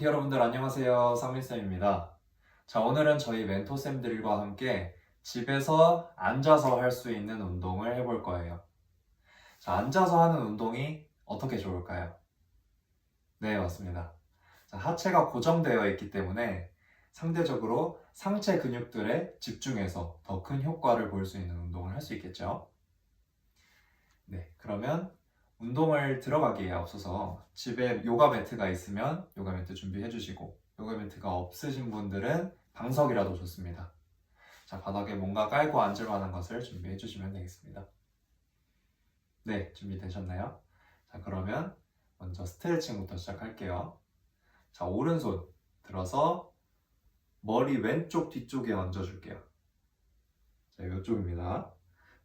멘티 여러분들 안녕하세요. 상민쌤입니다. 자, 오늘은 저희 멘토쌤들과 함께 집에서 앉아서 할 수 있는 운동을 해볼 거예요. 자, 앉아서 하는 운동이 어떻게 좋을까요? 네, 맞습니다. 자, 하체가 고정되어 있기 때문에 상대적으로 상체 근육들에 집중해서 더 큰 효과를 볼 수 있는 운동을 할 수 있겠죠? 네, 그러면 운동을 들어가기에 앞서서 집에 요가 매트가 있으면 요가 매트 준비해 주시고 요가 매트가 없으신 분들은 방석이라도 좋습니다. 자, 바닥에 뭔가 깔고 앉을 만한 것을 준비해 주시면 되겠습니다. 네, 준비되셨나요? 자, 그러면 먼저 스트레칭부터 시작할게요. 자, 오른손 들어서 머리 왼쪽 뒤쪽에 얹어줄게요. 자, 이쪽입니다.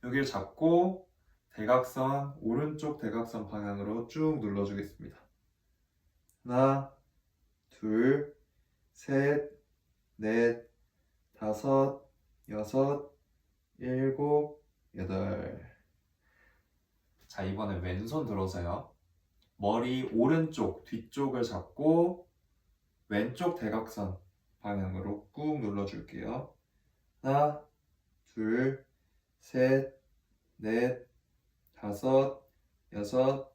여기를 잡고 대각선, 오른쪽 대각선 방향으로 쭉 눌러주겠습니다. 하나, 둘, 셋, 넷, 다섯, 여섯, 일곱, 여덟. 자, 이번에 왼손 들어서요. 머리 오른쪽 뒤쪽을 잡고 왼쪽 대각선 방향으로 꾹 눌러줄게요. 하나, 둘, 셋, 넷, 다섯, 여섯,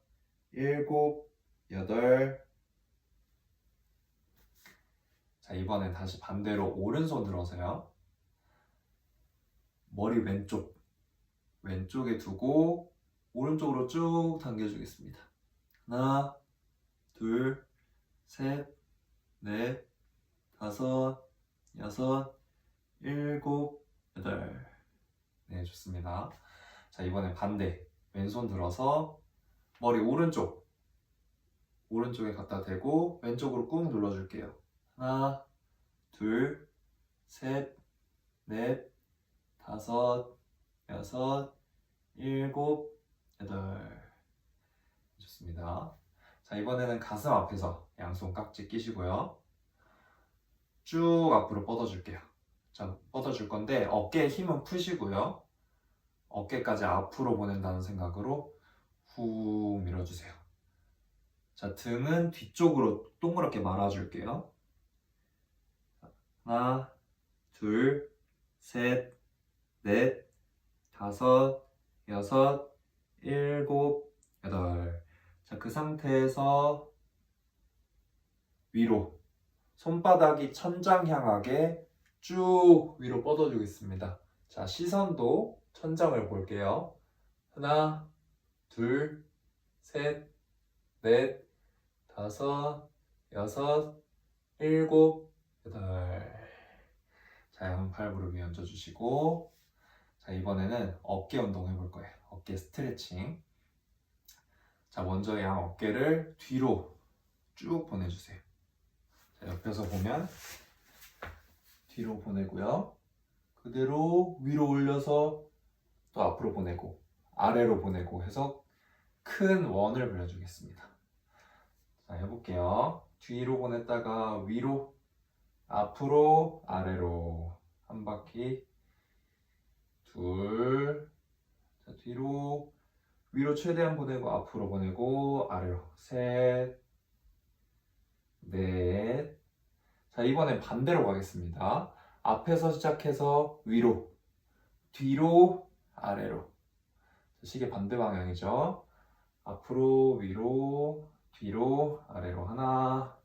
일곱, 여덟. 자, 이번엔 다시 반대로 오른손 들어서요. 머리 왼쪽, 왼쪽에 두고 오른쪽으로 쭉 당겨주겠습니다. 하나, 둘, 셋, 넷, 다섯, 여섯, 일곱, 여덟. 네, 좋습니다. 자, 이번엔 반대. 왼손 들어서 머리 오른쪽 오른쪽에 갖다 대고 왼쪽으로 꾹 눌러줄게요. 하나, 둘, 셋, 넷, 다섯, 여섯, 일곱, 여덟. 좋습니다. 자, 이번에는 가슴 앞에서 양손 깍지 끼시고요. 쭉 앞으로 뻗어줄게요. 자, 뻗어줄 건데 어깨에 힘은 푸시고요. 어깨까지 앞으로 보낸다는 생각으로 후 밀어주세요. 자, 등은 뒤쪽으로 동그랗게 말아줄게요. 하나, 둘, 셋, 넷, 다섯, 여섯, 일곱, 여덟. 자, 그 상태에서 위로 손바닥이 천장 향하게 쭉 위로 뻗어주겠습니다. 자, 시선도 천장을 볼게요. 하나, 둘, 셋, 넷, 다섯, 여섯, 일곱, 여덟. 자, 양팔 무릎 위에 얹어주시고, 자, 이번에는 어깨 운동 해볼 거예요. 어깨 스트레칭. 자, 먼저 양 어깨를 뒤로 쭉 보내주세요. 자, 옆에서 보면 뒤로 보내고요. 그대로 위로 올려서 또 앞으로 보내고 아래로 보내고 해서 큰 원을 그려주겠습니다. 자, 해볼게요. 뒤로 보냈다가 위로, 앞으로, 아래로 한 바퀴, 둘, 자, 뒤로, 위로 최대한 보내고 앞으로 보내고 아래로 셋, 넷. 자, 이번엔 반대로 가겠습니다. 앞에서 시작해서 위로, 뒤로, 아래로. 시계 반대 방향이죠. 앞으로, 위로, 뒤로, 아래로 하나.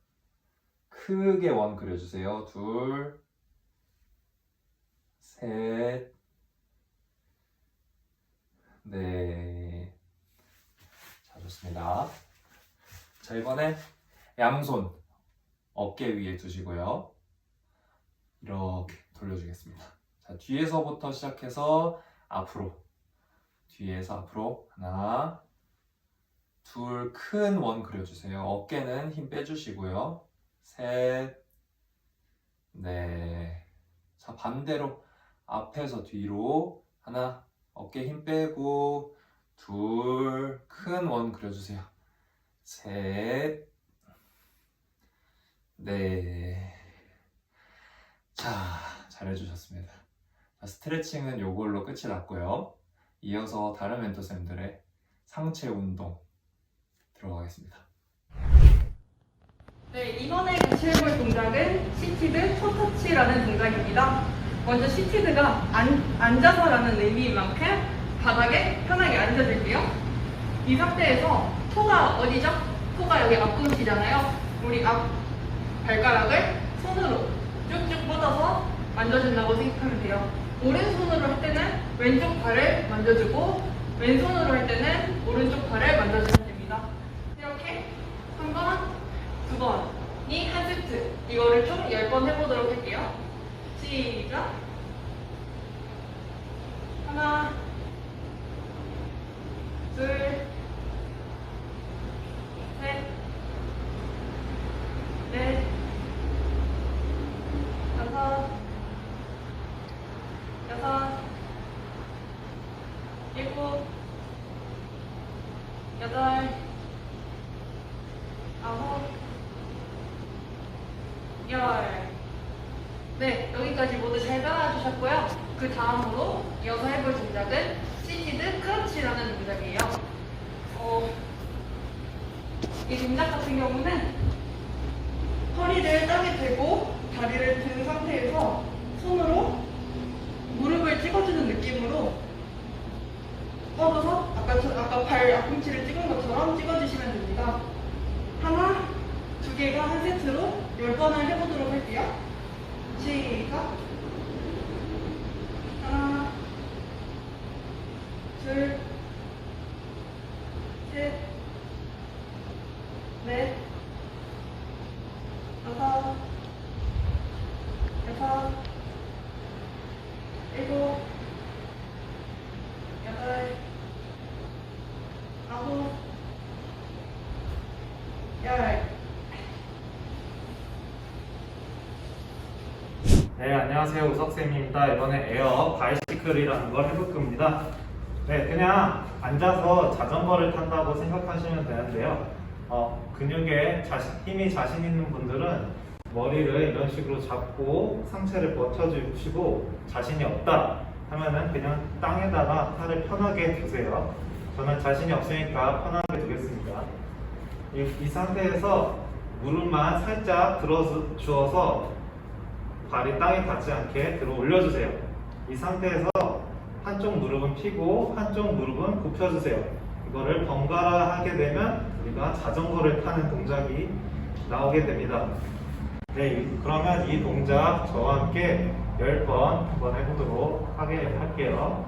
크게 원 그려주세요. 둘, 셋, 넷. 자, 좋습니다. 자, 이번에 양손 어깨 위에 두시고요. 이렇게 돌려주겠습니다. 자, 뒤에서부터 시작해서 앞으로. 뒤에서 앞으로. 하나, 둘, 큰 원 그려주세요. 어깨는 힘 빼주시고요. 셋, 넷. 자, 반대로 앞에서 뒤로. 하나, 어깨 힘 빼고. 둘, 큰 원 그려주세요. 셋, 네. 자, 잘해주셨습니다. 자, 스트레칭은 요걸로 끝이 났고요. 이어서 다른 멘토쌤들의 상체 운동 들어가겠습니다. 네, 이번에 같이 해볼 동작은 시티드 토터치라는 동작입니다. 먼저 시티드가 안, 앉아서라는 의미인 만큼 바닥에 편하게 앉아줄게요. 이 상태에서 토가 어디죠? 토가 여기 앞꿈치잖아요. 우리 앞 발가락을 손으로 쭉쭉 뻗어서 만져준다고 생각하면 돼요. 오른손으로 할 때는 왼쪽 발을 만져주고 왼손으로 할 때는 오른쪽 발을 만져주면 됩니다. 이렇게 한 번, 두 번이 한 세트. 이거를 총 10번 해보도록 할게요. 시작. 하나, 둘, 셋, 넷, 다섯, 여섯, 일곱, 여덟, 아홉, 열. 네, 여기까지 모두 잘 따라주셨고요. 그 다음으로 이어서 해볼 동작은 시티드 크런치라는 동작이에요. 어, 이 동작 같은 경우는 허리를 땅에 대고 다리를 든 상태에서 손으로 무릎을 찍어주는 느낌으로 뻗어서 아까, 저- 아까 발 앞꿈치를 찍은 것처럼 찍어주시면 됩니다. 하나, 두 개가 한 세트로 열 번을 해보도록 할게요. 시작. 하나, 둘, 셋, 넷, 다섯, 여섯, 일곱, 여덟, 아홉, 열. 네, 안녕하세요. 우석쌤입니다. 이번에 에어 바이시클이라는 걸 해볼 겁니다. 네, 그냥 앉아서 자전거를 탄다고 생각하시면 되는데요. 어, 근육에 자신, 힘이 자신 있는 분들은 머리를 이런 식으로 잡고 상체를 버텨주시고 자신이 없다 하면은 그냥 땅에다가 팔을 편하게 두세요. 저는 자신이 없으니까 편하게 두겠습니다. 이, 이 상태에서 무릎만 살짝 들어 주어서 발이 땅에 닿지 않게 들어 올려주세요. 이 상태에서 한쪽 무릎은 피고 한쪽 무릎은 굽혀주세요. 이거를 번갈아 하게 되면 우리가 자전거를 타는 동작이 나오게 됩니다. 네, 그러면 이 동작 저와 함께 10번 한번 해보도록 하게 할게요.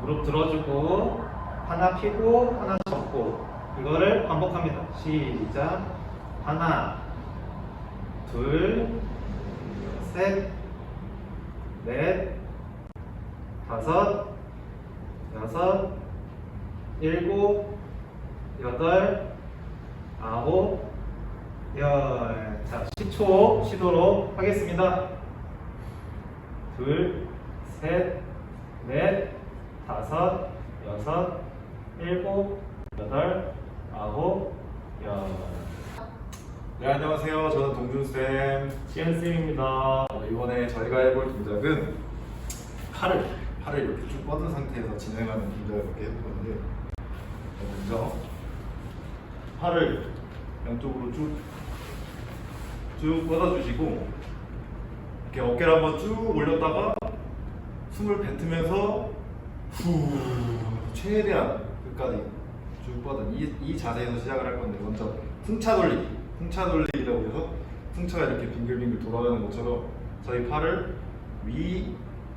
무릎 들어주고 하나 피고 하나 접고 이거를 반복합니다. 시작. 하나, 둘, 셋, 넷, 다섯, 여섯, 일곱, 여덟, 아홉, 열. 자, 10초 쉬도록 하겠습니다. 둘, 셋, 넷, 다섯, 여섯, 일곱, 여덟, 아홉, 열. 네 안녕하세요. 저는 동준 쌤. 지현쌤입니다. 어, 이번에 저희가 해볼 동작은 팔을 팔을 이렇게 쭉 뻗은 상태에서 진행하는 동작을 이렇게 해볼 건데 어, 먼저 팔을 양쪽으로 쭉 쭉 뻗어주시고 이렇게 어깨를 한번 쭉 올렸다가 숨을 뱉으면서 후 최대한 끝까지 쭉 뻗은 이, 이 자세에서 시작을 할 건데 먼저 풍차 돌리기. 풍차 돌리기라고 해서 풍차가 이렇게 빙글빙글 돌아가는 것처럼 저희 팔을 위,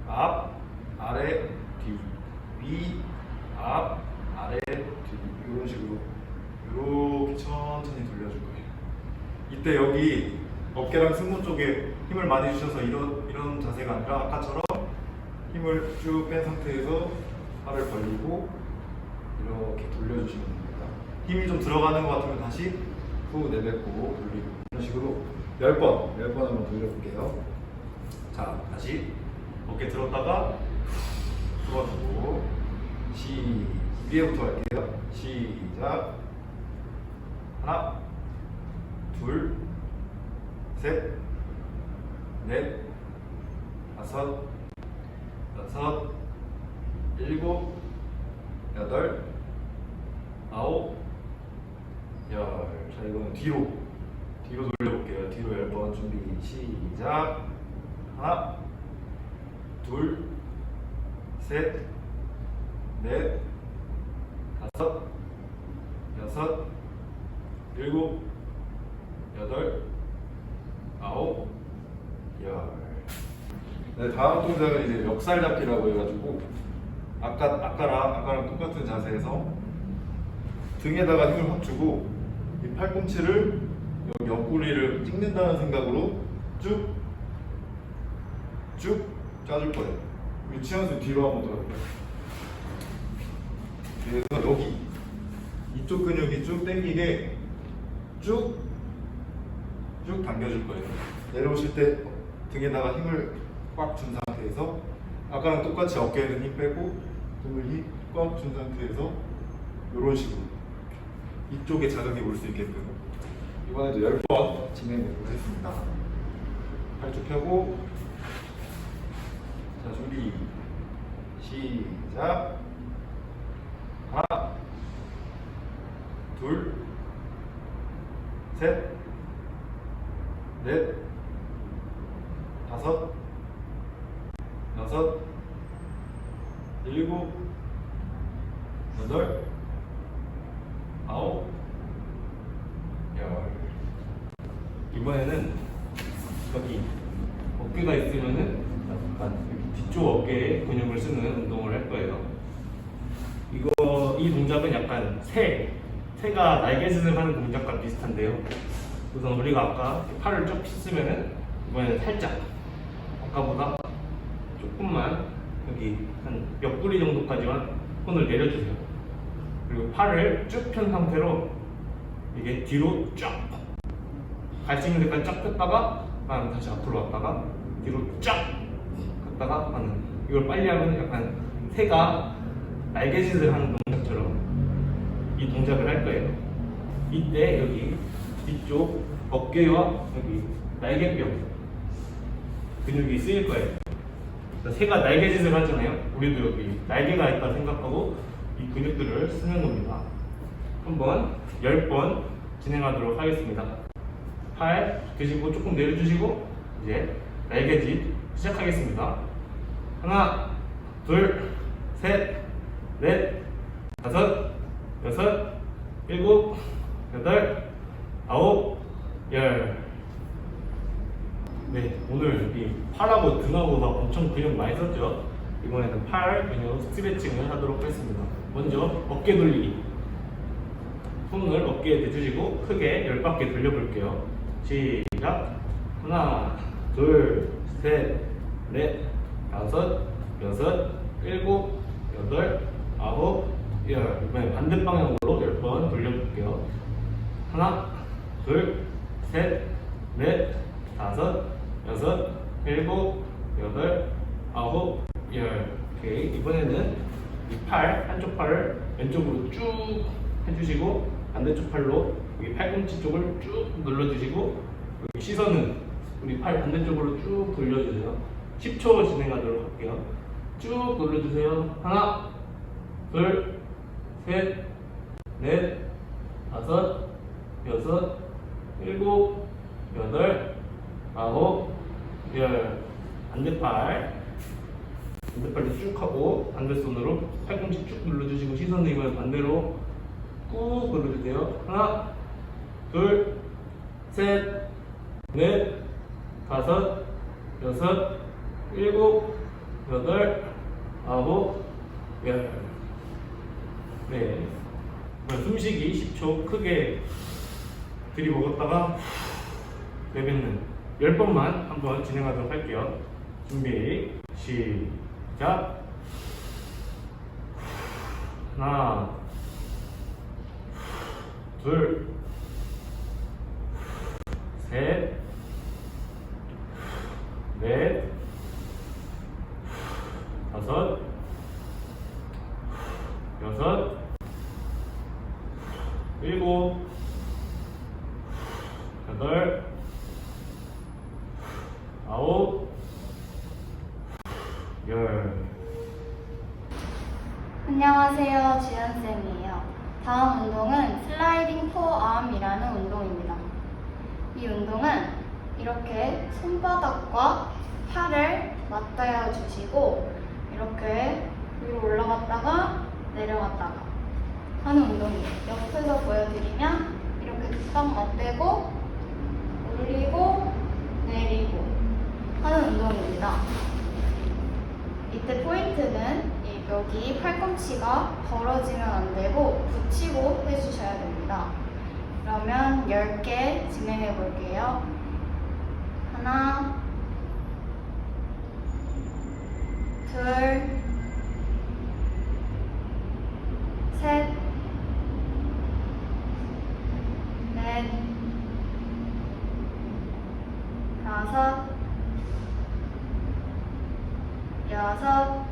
앞, 아래, 뒤, 위, 앞, 아래, 뒤 이런 식으로 이렇게 천천히 돌려줄 거예요. 이때 여기 어깨랑 승모 쪽에 힘을 많이 주셔서 이런 이런 자세가 아니라 아까처럼 힘을 쭉 뺀 상태에서 팔을 벌리고 이렇게 돌려주시면 됩니다. 힘이 좀 들어가는 것 같으면 다시 후 내뱉고 돌리고 이런 식으로 10번, 10번 한번 돌려볼게요. 자, 다시 어깨 들었다가 풀어주고 시 위에부터 할게요. 시작. 하나, 둘, 셋, 넷, 다섯, 여섯, 일곱, 여덟, 아홉, 열. 자, 이거는 뒤로 뒤로 돌려볼게요. 뒤로 열 번 준비 시작. 하나, 둘, 셋, 넷, 다섯, 여섯, 일곱, 여덟, 아홉, 열. 네, 다음 동작은 이제 멱살 잡기라고 해가지고 아까 아까랑 아까랑 똑같은 자세에서 등에다가 힘을 확 주고 이 팔꿈치를 옆구리를 찍는다는 생각으로 쭉 쭉 짜줄 거예요. 유치원 수 뒤로 한번 돌아볼게요. 그래서 여기 이쪽 근육이 쭉 당기게 쭉 쭉 당겨줄 거예요. 내려오실 때 등에다가 힘을 꽉 준 상태에서 아까랑 똑같이 어깨에는 힘 빼고 등을 꽉준 상태에서 이런 식으로 이쪽에 자극이 올 수 있게끔 이번에도 10번 진행해 보겠습니다. 팔쭉 펴고 자 준비 시작 하나 둘셋 넷, 다섯, 여섯, 일곱, 여덟, 아홉, 열. 이번에는 여기 어깨가 있으면은 약간 여기 뒤쪽 어깨에 근육을 쓰는 운동을 할 거예요. 이거 이 동작은 약간 새 새가 날개짓을 하는 동작과 비슷한데요. 우선 우리가 아까 팔을 쭉 폈으면은 이번에는 살짝 아까보다 조금만 여기 한 옆구리 정도까지만 손을 내려주세요. 그리고 팔을 쭉 편 상태로 이게 뒤로 쫙 갈 수 있는 데까지 쫙 폈다가 다시 앞으로 왔다가 뒤로 쫙 갔다가 하는 이걸 빨리 하면 약간 새가 날개짓을 하는 동작처럼 이 동작을 할 거예요. 이때 여기 뒤쪽 어깨와 여기 날개뼈 근육이 쓰일 거예요. 그러니까 새가 날개짓을 하잖아요. 우리도 여기 날개가 있다 생각하고 이 근육들을 쓰는 겁니다. 한번 10번 진행하도록 하겠습니다. 팔 드시고 조금 내려주시고 이제 날개짓 시작하겠습니다. 하나, 둘, 셋, 넷, 다섯, 여섯, 일곱, 여덟, 아홉, 열. 네, 오늘 이 팔하고 등하고 막 엄청 근육 많이 썼죠? 이번에는 팔 근육 스트레칭을 하도록 하겠습니다. 먼저 어깨 돌리기. 손을 어깨에 대주시고 크게 열 바퀴 돌려볼게요. 시작. 하나, 둘, 셋, 넷, 다섯, 여섯, 일곱, 여덟, 아홉, 열. 이번에 반대 방향으로 열번 돌려볼게요. 하나, 둘, 셋, 넷, 다섯, 여섯, 일곱, 여덟, 아홉, 열. 오케이. 이번에는 이 팔, 한쪽 팔을 왼쪽으로 쭉 해주시고 반대쪽 팔로 여기 팔꿈치 쪽을 쭉 눌러주시고 여기 시선은 우리 팔 반대쪽으로 쭉 돌려주세요. 10초 진행하도록 할게요. 쭉 눌러주세요. 하나, 둘, 셋, 넷, 다섯, 여섯, 일곱, 여덟, 아홉, 열. 반대팔. 반대팔도 쭉 하고 반대손으로 팔꿈치 쭉 눌러주시고 시선은 이번에 반대로 꾹 눌러주세요. 하나, 둘, 셋, 넷, 다섯, 여섯, 일곱, 여덟, 아홉, 열. 네. 숨쉬기 10초 크게 들이먹었다가 내뱉는 10번만 한번 진행하도록 할게요. 준비, 시작. 하나, 둘, 셋, 넷, 다섯, 일곱, 여덟, 아홉, 열. 안녕하세요. 지연쌤이에요. 다음 운동은 슬라이딩 포어암이라는 운동입니다. 이 이 운동은 이렇게 손바닥과 팔을 맞닿아 주시고 이렇게 위로 올라갔다가 내려갔다가 하는 운동이에요. 옆에서 보여드리면 이렇게 딱 맞대고 올리고 내리고 하는 운동입니다. 이때 포인트는 이 여기 팔꿈치가 벌어지면 안 되고 붙이고 해주셔야 됩니다. 그러면 10개 진행해 볼게요. 하나, 둘, 셋, 넷, 다섯, 여섯,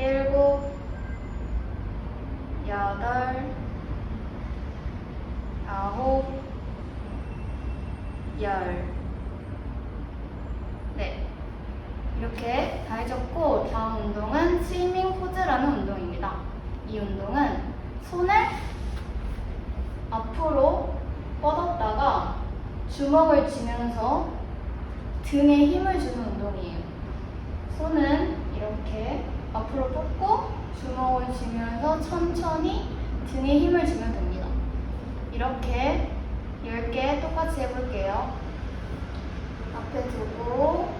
일곱, 여덟, 아홉, 열. 네. 이렇게 다 해줬고, 다음 운동은 스위밍 포즈라는 운동입니다. 이 운동은 손을 앞으로 뻗었다가 주먹을 쥐면서 등에 힘을 주는 운동이에요. 손은 이렇게 앞으로 뻗고 주먹을 쥐면서 천천히 등에 힘을 주면 됩니다. 이렇게 10개 똑같이 해볼게요. 앞에 두고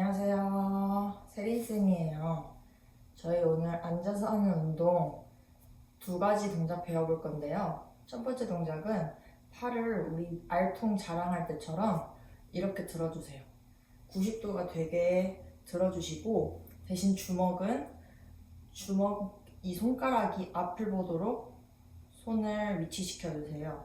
안녕하세요. 세린쌤이에요. 저희 오늘 앉아서 하는 운동 두 가지 동작 배워볼 건데요. 첫 번째 동작은 팔을 우리 알통 자랑할 때처럼 이렇게 들어주세요. 90도가 되게 들어주시고 대신 주먹은 주먹 이 손가락이 앞을 보도록 손을 위치시켜 주세요.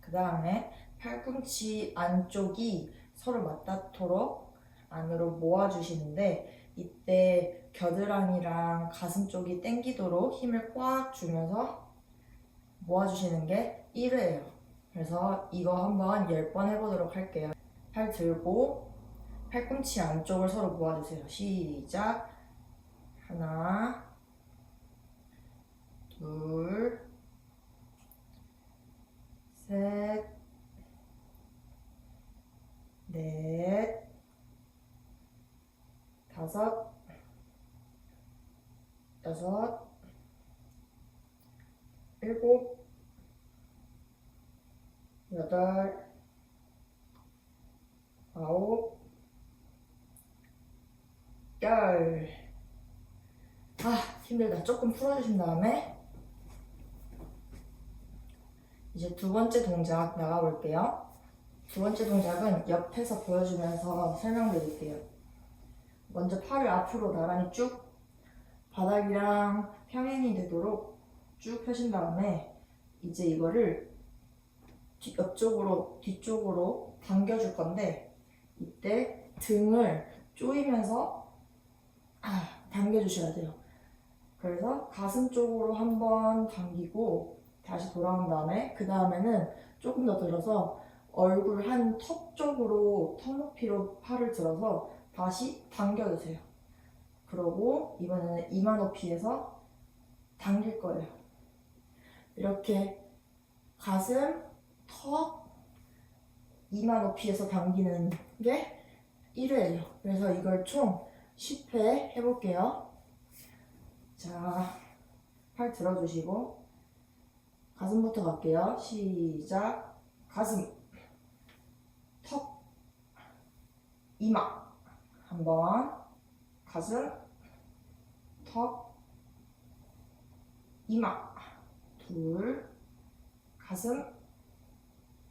그 다음에 팔꿈치 안쪽이 서로 맞닿도록 안으로 모아주시는데 이때 겨드랑이랑 가슴 쪽이 당기도록 힘을 꽉 주면서 모아주시는 게 1회예요. 그래서 이거 한번 10번 해보도록 할게요. 팔 들고 팔꿈치 안쪽을 서로 모아주세요. 시작. 하나, 둘, 셋, 넷, 다섯, 여섯, 일곱, 여덟, 아홉, 열. 아, 힘들다. 조금 풀어주신 다음에 이제 두 번째 동작 나가볼게요. 두 번째 동작은 옆에서 보여주면서 설명드릴게요. 먼저 팔을 앞으로 나란히 쭉 바닥이랑 평행이 되도록 쭉 펴신 다음에 이제 이거를 뒤- 옆쪽으로 뒤쪽으로 당겨줄 건데 이때 등을 조이면서 아, 당겨주셔야 돼요. 그래서 가슴 쪽으로 한번 당기고 다시 돌아온 다음에 그 다음에는 조금 더 들어서 얼굴 한 턱 쪽으로 턱 높이로 팔을 들어서 다시 당겨주세요. 그러고 이번에는 이마 높이에서 당길 거예요. 이렇게 가슴, 턱, 이마 높이에서 당기는 게 1회예요. 그래서 이걸 총 10회 해볼게요. 자, 팔 들어주시고 가슴부터 갈게요. 시작. 가슴, 턱, 이마. 한 번. 가슴, 턱, 이마. 둘. 가슴,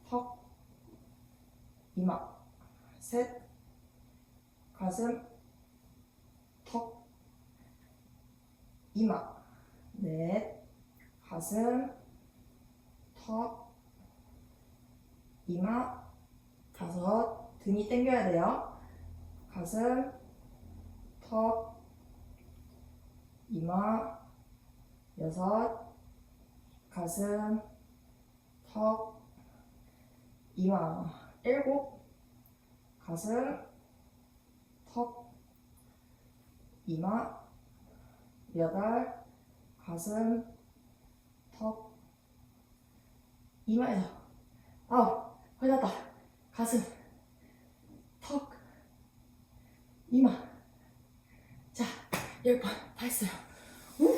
턱, 이마. 셋. 가슴, 턱, 이마. 넷. 가슴, 턱, 이마, 다섯, 등이 당겨야 돼요. 가슴, 턱, 이마, 여섯, 가슴, 턱, 이마, 일곱, 가슴, 턱, 이마, 여덟, 가슴, 턱, 이마에서 아홉, 걸렸다. 가슴, 턱, 이마. 자, 열번다 했어요. 우!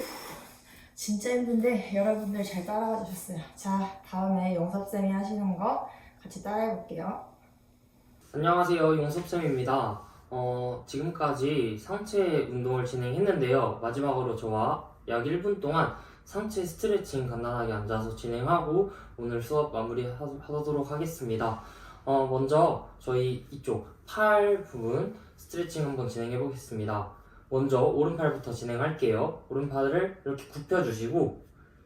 진짜 힘든데 여러분들 잘 따라가 주셨어요. 자, 다음에 영섭쌤이 하시는 거 같이 따라해 볼게요. 안녕하세요. 용섭쌤입니다. 어, 지금까지 상체 운동을 진행했는데요. 마지막으로 저와 약 1분 동안 상체 스트레칭 간단하게 앉아서 진행하고 오늘 수업 마무리 하- 하도록 하겠습니다. 어, 먼저 저희 이쪽 팔 부분 스트레칭 한번 진행해 보겠습니다. 먼저 오른팔부터 진행할게요. 오른팔을 이렇게 굽혀주시고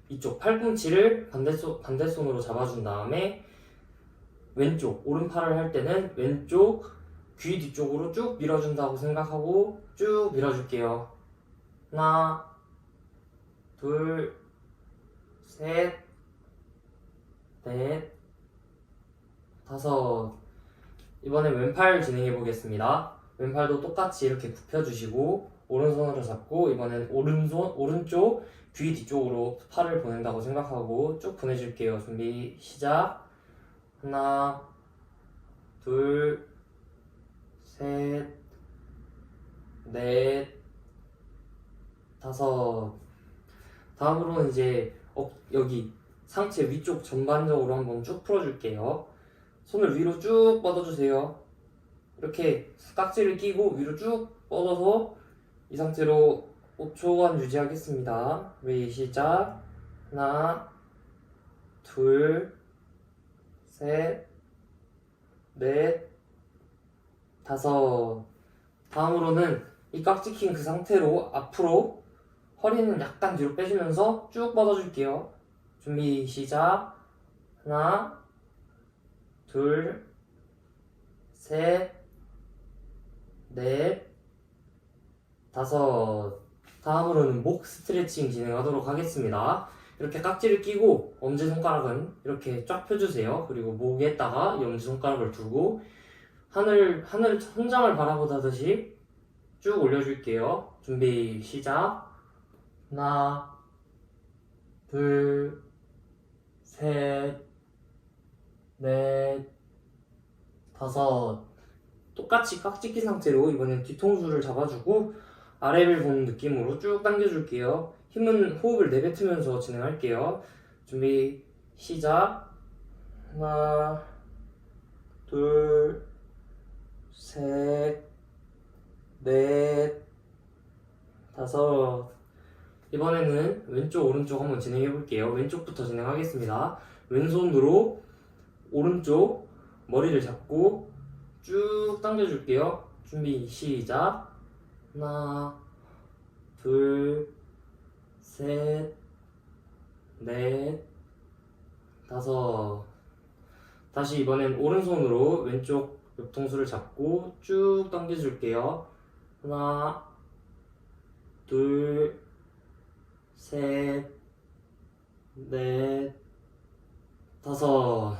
이쪽 팔꿈치를 반대손, 반대손으로 잡아준 다음에 왼쪽 오른팔을 할 때는 왼쪽 귀 뒤쪽으로 쭉 밀어준다고 생각하고 쭉 밀어줄게요. 하나, 둘, 셋, 넷, 다섯. 이번에 왼팔 진행해 보겠습니다. 왼팔도 똑같이 이렇게 굽혀주시고 오른손으로 잡고 이번엔 오른손 오른쪽 귀 뒤쪽으로 팔을 보낸다고 생각하고 쭉 보내줄게요. 준비 시작. 하나, 둘, 셋, 넷, 다섯. 다음으로는 이제 어, 여기 상체 위쪽 전반적으로 한번 쭉 풀어줄게요. 손을 위로 쭉 뻗어주세요. 이렇게 깍지를 끼고 위로 쭉 뻗어서 이 상태로 5초간 유지하겠습니다. 준비 시작. 하나, 둘, 셋, 넷, 다섯. 다음으로는 이 깍지 낀 그 상태로 앞으로 허리는 약간 뒤로 빼주면서 쭉 뻗어줄게요. 준비 시작. 하나, 둘, 셋, 넷, 다섯. 다음으로는 목 스트레칭 진행하도록 하겠습니다. 이렇게 깍지를 끼고 엄지손가락은 이렇게 쫙 펴주세요. 그리고 목에다가 이 엄지손가락을 두고 하늘, 하늘 천장을 바라보다듯이 쭉 올려줄게요. 준비, 시작. 하나, 둘, 셋, 넷, 다섯. 똑같이 깍지 낀 상태로 이번엔 뒤통수를 잡아주고 아래를 보는 느낌으로 쭉 당겨줄게요. 힘은 호흡을 내뱉으면서 진행할게요. 준비, 시작. 하나, 둘, 셋, 넷, 다섯. 이번에는 왼쪽, 오른쪽 한번 진행해 볼게요. 왼쪽부터 진행하겠습니다. 왼손으로 오른쪽 머리를 잡고 쭉 당겨줄게요. 준비, 시작. 하나, 둘, 셋, 넷, 다섯. 다시 이번엔 오른손으로 왼쪽 옆통수를 잡고 쭉 당겨줄게요. 하나, 둘, 셋, 넷, 다섯.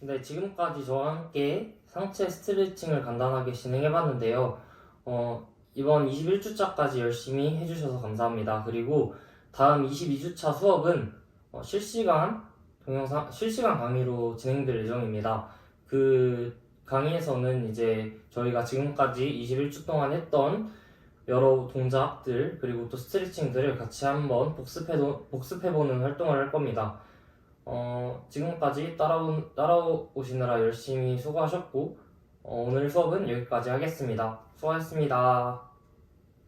네, 지금까지 저와 함께 상체 스트레칭을 간단하게 진행해봤는데요. 어, 이번 21주차까지 열심히 해주셔서 감사합니다. 그리고 다음 22주차 수업은 어, 실시간 동영상, 실시간 강의로 진행될 예정입니다. 그 강의에서는 이제 저희가 지금까지 21주 동안 했던 여러 동작들 그리고 또 스트레칭들을 같이 한번 복습해 복습해보는 활동을 할 겁니다. 어, 지금까지 따라오, 따라오시느라 열심히 수고하셨고 어, 오늘 수업은 여기까지 하겠습니다. 수고하셨습니다.